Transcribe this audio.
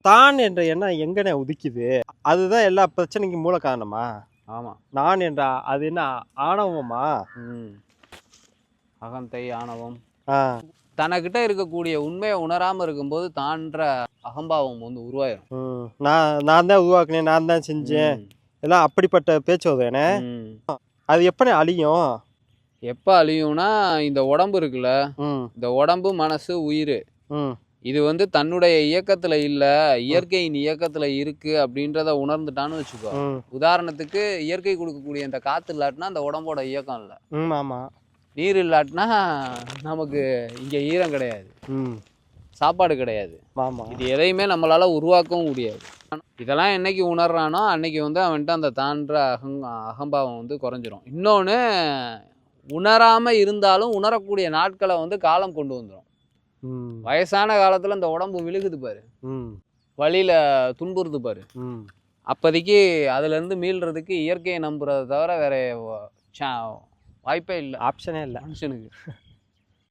தான் என்ற எண்ணம் எங்கனே உதிக்குது? அதுதான் எல்லா பிரச்சனைக்கும் மூல காரணமா? ஆமாம் நான் என்ற அது என்ன ஆணவமா? ம். அகந்தை ஆணவம். ஆ. தனக்கிட்ட இருக்கக்கூடிய உண்மையை உணராம இருக்கும்போது தான்ற அகம்பாவம் வந்து உருவாயிரும். ம். நான் நான் தான் உருவாக்குனேன் நான் தான் செஞ்சேன். எல்லாம் அப்படிப்பட்ட பேச்சு தானே? ம். அது எப்படி அழியும்? எப்ப அழியும்னா இந்த உடம்பு இருக்குல்ல? ம். இந்த உடம்பு மனசு உயிர். ம். இது வந்து தன்னுடைய இயக்கத்துல இல்ல இயற்கையின் இயக்கத்துல இருக்கு அப்படின்றத உணர்ந்துட்டான்னு வச்சுக்கோ. உதாரணத்துக்கு இயற்கை கொடுக்கக்கூடிய இந்த காத்து இல்லாட்டினா அந்த உடம்போட இயக்கம் இல்லை. ம் ஆமாம் நீர் இல்லாட்டினா நமக்கு இங்க ஈரம் கிடையாது. ம். சாப்பாடு கிடையாது. இது எதையுமே நம்மளால உருவாக்கவும் முடியாது. இதெல்லாம் என்னைக்கு உணர்றானோ அன்னைக்கு வந்து அவன்கிட்ட அந்த தான்ற அகங் அகம்பாவம் வந்து குறைஞ்சிரும். இன்னொன்று உணராம இருந்தாலும் உணரக்கூடிய நாட்களை வந்து காலம் கொண்டு வந்துடும் வயசான காலத்துல இந்த உடம்பு விழுகுது பாரு. ம். வழியில துன்புறுது பாரு. ம். அப்போதைக்கு அதுல இருந்து மீள்றதுக்கு இயற்கையை நம்புறதை தவிர வேற வாய்ப்பே இல்லை. ஆப்ஷனே இல்லை. மனுஷனுக்கு.